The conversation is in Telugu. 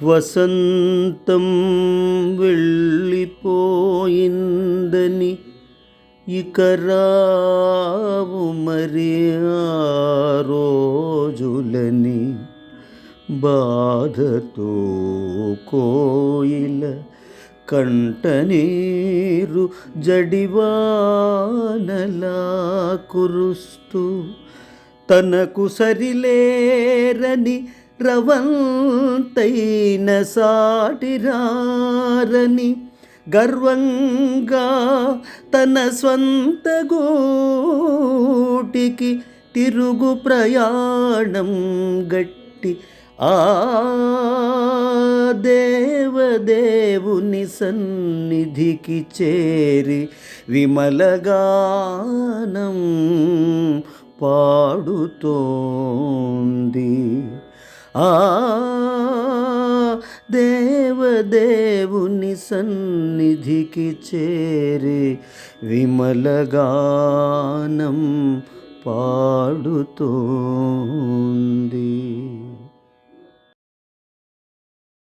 వసంతం వెళ్ళిపోయిందని ఇక రావు మరి ఆ రోజులని బాధతో కోయిల కంటనీరు జడివానలా కురుస్తూ తనకు సరిలేరని రవంతైన సాటిరారని గర్వంగా తన స్వంత గోటికి తిరుగు ప్రయాణం గట్టి ఆ దేవదేవుని సన్నిధికి చేరి విమలగానం పాడుతోంది. ఆ దేవదేవుని సన్నిధికి చేరి విమలగానం పాడుతోంది.